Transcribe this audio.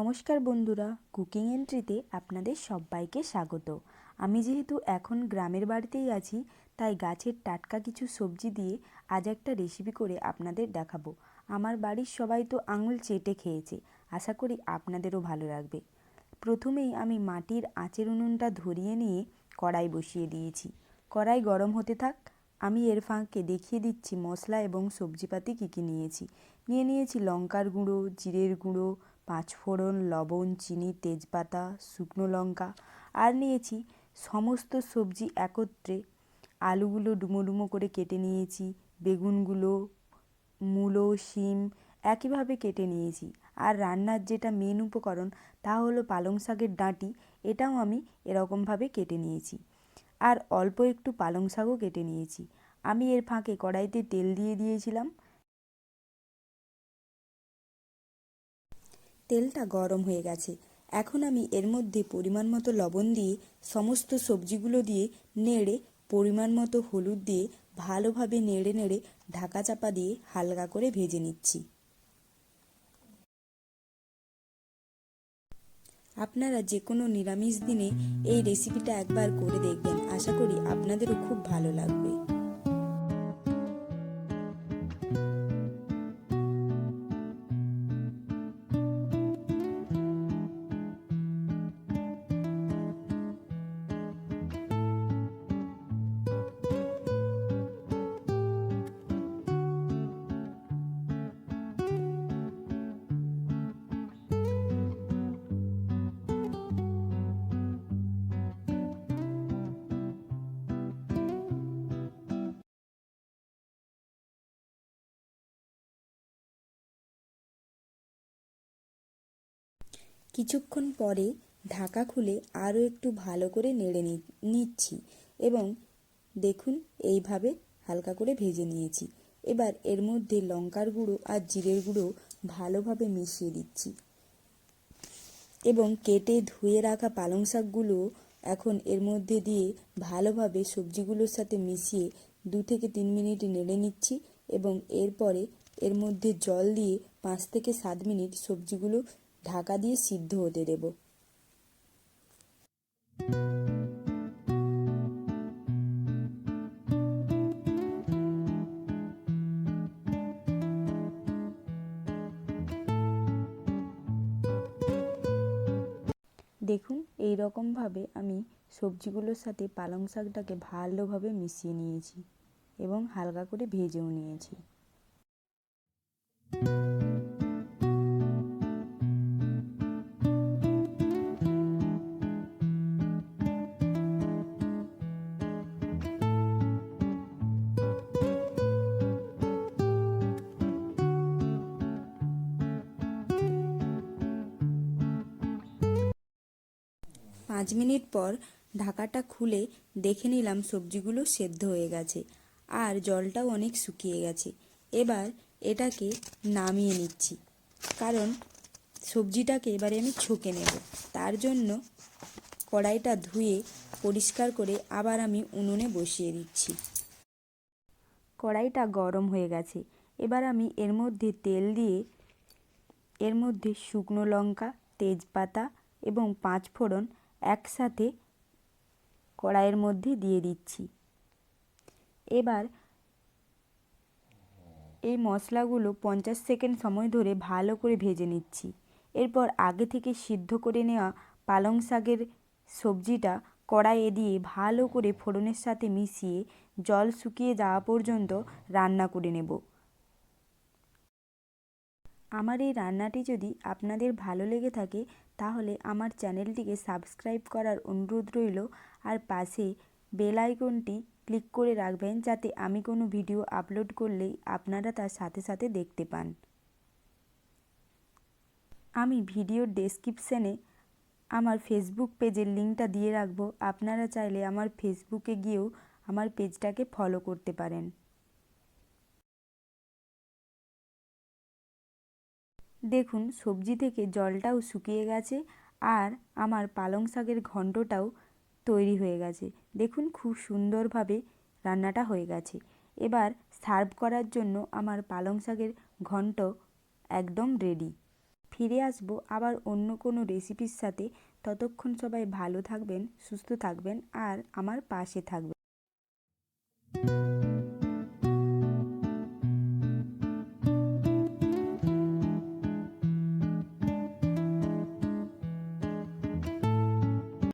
নমস্কার বন্ধুরা কুকিং এন্ট্রিতে আপনাদের সবাইকে স্বাগত। আমি যেহেতু এখন গ্রামের বাড়িতেই আছি, তাই গাছের টাটকা কিছু সবজি দিয়ে আজ একটা রেসিপি করে আপনাদের দেখাবো। আমার বাড়ির সবাই তো আঙুল চেটে খেয়েছে, আশা করি আপনাদেরও ভালো লাগবে। প্রথমেই আমি মাটির আঁচের উনুনটা ধরিয়ে নিয়ে কড়াই বসিয়ে দিয়েছি। কড়াই গরম হতে থাক, আমি এর ফাঁকে দেখিয়ে দিচ্ছি মশলা এবং সবজিপাতি কী কী নিয়েছি। নিয়ে নিয়েছি লঙ্কার গুঁড়ো, জিরের গুঁড়ো পাঁচফোড়ন, লবণ, চিনি, তেজপাতা, শুকনো লঙ্কা, আর নিয়েছি সমস্ত সবজি একত্রে। আলুগুলো ডুমো ডুমো করে কেটে নিয়েছি, বেগুনগুলো, মূলো, শিম একইভাবে কেটে নিয়েছি। আর রান্নার যেটা মেন উপকরণ তা হলো পালং শাকের ডাঁটি, এটাও আমি এরকমভাবে কেটে নিয়েছি। আর অল্প একটু পালং শাকও কেটে নিয়েছি। আমি এর ফাঁকে কড়াইতে তেল দিয়ে দিয়েছিলাম। তেলটা গরম হয়ে গেছে। এখন আমি এর মধ্যে পরিমাণ মতো লবণ দিয়ে সমস্ত সবজিগুলো দিয়ে নেড়ে, পরিমাণ মতো হলুদ দিয়ে ভালোভাবে নেড়ে নেড়ে ঢাকা চাপা দিয়ে হালকা করে ভেজে নিচ্ছি। আপনারা যে কোনো নিরামিষ দিনে এই রেসিপিটা একবার করে দেখবেন। আশা করি আপনাদেরও খুব ভালো লাগবে। কিছুক্ষণ পরে ঢাকা খুলে আরও একটু ভালো করে নেড়ে নিচ্ছি এবং দেখুন এইভাবে হালকা করে ভেজে নিয়েছি। এবার এর মধ্যে লঙ্কার গুঁড়ো আর জিরের গুঁড়ো ভালোভাবে মিশিয়ে দিচ্ছি। এবং কেটে ধুয়ে রাখা পালং শাকগুলো এখন এর মধ্যে দিয়ে ভালোভাবে সবজিগুলোর সাথে মিশিয়ে দু থেকে তিন মিনিট নেড়ে নিচ্ছি এবং এরপরে এর মধ্যে জল দিয়ে পাঁচ থেকে সাত মিনিট সবজিগুলো ঢাকা দিয়ে সিদ্ধ হতে দেব। দেখুন, এই রকমভাবে আমি সবজিগুলোর সাথে পালং শাকটাকে ভালোভাবে মিশিয়ে নিয়েছি এবং হালকা করে ভেজেও নিয়েছি। পাঁচ মিনিট পর ঢাকাটা খুলে দেখে নিলাম সবজিগুলো সেদ্ধ হয়ে গেছে আর জলটাও অনেক শুকিয়ে গেছে। এবার এটাকে নামিয়ে নিচ্ছি। কারণ সবজিটাকে এবারে আমি ছুঁকে নেব। তার জন্য কড়াইটা ধুয়ে পরিষ্কার করে আবার আমি উনুনে বসিয়ে দিচ্ছি। কড়াইটা গরম হয়ে গেছে। এবার আমি এর মধ্যে তেল দিয়ে এর মধ্যে শুকনো লঙ্কা, তেজপাতা এবং পাঁচ ফোড়ন একসাথে কড়াইয়ের মধ্যে দিয়ে দিচ্ছি। এবার এই মশলাগুলো পঞ্চাশ সেকেন্ড সময় ধরে ভালো করে ভেজে নিচ্ছি। এরপর আগে থেকে সিদ্ধ করে নেওয়া পালং শাকের সবজিটা কড়াইয়ে দিয়ে ভালো করে ফোড়নের সাথে মিশিয়ে জল শুকিয়ে যাওয়া পর্যন্ত রান্না করে নেব। আমার এই রান্নাটি যদি আপনাদের ভালো লেগে থাকে, তাহলে আমার চ্যানেলটিকে সাবস্ক্রাইব করার অনুরোধ রইল আর পাশে বেল আইকনটি ক্লিক করে রাখবেন যাতে আমি কোনো ভিডিও আপলোড করলেই আপনারা তার সাথে সাথে দেখতে পান। আমি ভিডিওর ডেসক্রিপশানে আমার ফেসবুক পেজের লিঙ্কটা দিয়ে রাখব। আপনারা চাইলে আমার ফেসবুকে গিয়েও আমার পেজটাকে ফলো করতে পারেন। দেখুন, সবজি থেকে জলটাও শুকিয়ে গেছে আর আমার পালং শাকের ঘন্টটাও তৈরি হয়ে গেছে। দেখুন, খুব সুন্দরভাবে রান্নাটা হয়ে গেছে। এবার সার্ভ করার জন্য আমার পালং শাকের ঘন্ট একদম রেডি ফিরে আসব আবার অন্য কোনো রেসিপির সাথে। ততক্ষণ সবাই ভালো থাকবেন, সুস্থ থাকবেন আর আমার পাশে থাকবেন।